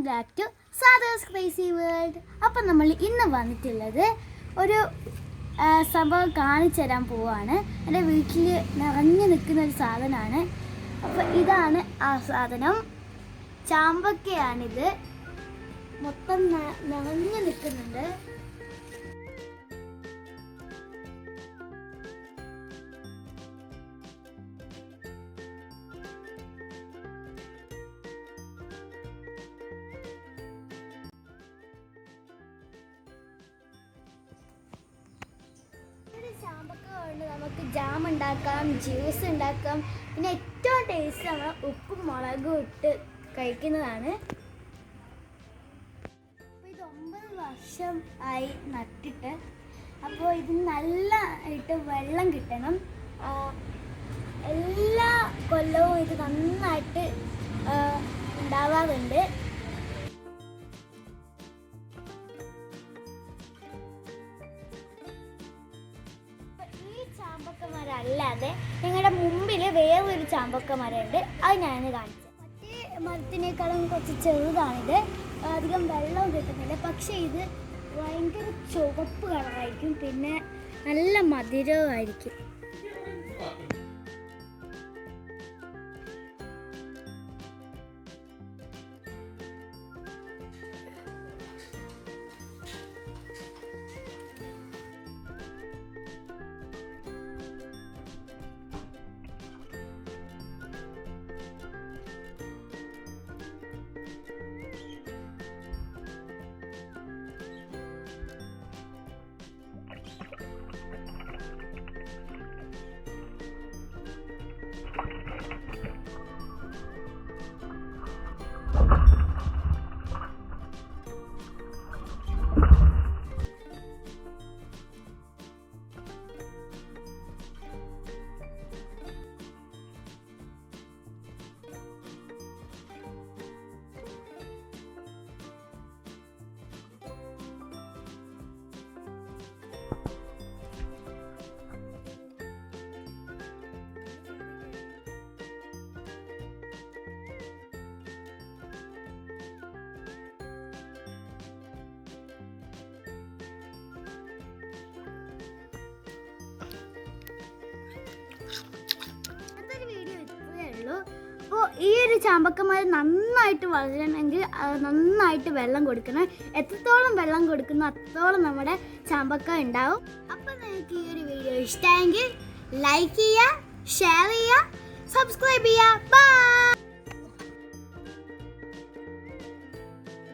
Back to സാധാസ് crazy world അപ്പം നമ്മൾ ഇന്ന് വന്നിട്ടുള്ളത് ഒരു സംഭവം കാണിച്ചു തരാൻ പോവാണ്. എന്റെ വീട്ടിൽ നിറഞ്ഞു നിൽക്കുന്ന ഒരു സാധനമാണ്. അപ്പോൾ ഇതാണ് ആ സാധനം. ചാമ്പക്കയാണിത്. മൊത്തം നിറഞ്ഞു നിൽക്കുന്നുണ്ട്. കൊണ്ട് നമുക്ക് ജാം ഉണ്ടാക്കാം ജ്യൂസ് ഉണ്ടാക്കാം. പിന്നെ ഏറ്റവും ടേസ്റ്റ് നമ്മൾ ഉപ്പും മുളകും ഇട്ട് കഴിക്കുന്നതാണ്. അപ്പോൾ ഇത് ഒമ്പത് വർഷം ആയി നട്ടിട്ട് അപ്പോൾ ഇത് നല്ല ആയിട്ട് വെള്ളം കിട്ടണം. എല്ലാ കൊല്ലവും ഇത് നന്നായിട്ട് ഉണ്ടാവാറുണ്ട്. ചാമ്പക്ക മരം അല്ലാതെ ഞങ്ങളുടെ മുമ്പിൽ വേറൊരു ചാമ്പക്കമരമുണ്ട് അത് ഞാൻ കാണിച്ചു മറ്റേ മരത്തിനേക്കാളും കുറച്ച് ചെറുതാണിത്. അധികം വെള്ളം കിട്ടുന്നില്ല. പക്ഷേ ഇത് ഭയങ്കര ചുവപ്പ് കളറായിരിക്കും. പിന്നെ നല്ല മധുരമായിരിക്കും. ഈ ഒരു ചാമ്പക്കന്മാർ നന്നായിട്ട് വളരണമെങ്കിൽ നന്നായിട്ട് വെള്ളം കൊടുക്കണം. എത്രത്തോളം വെള്ളം കൊടുക്കുന്നു അത്രത്തോളം നമ്മുടെ ചാമ്പക്ക ഉണ്ടാവും. അപ്പം നിങ്ങൾക്ക് ഈ ഒരു വീഡിയോ ഇഷ്ടമെങ്കിൽ ലൈക്ക് ചെയ്യുക ഷെയർ ചെയ്യുക സബ്സ്ക്രൈബ് ചെയ്യുക.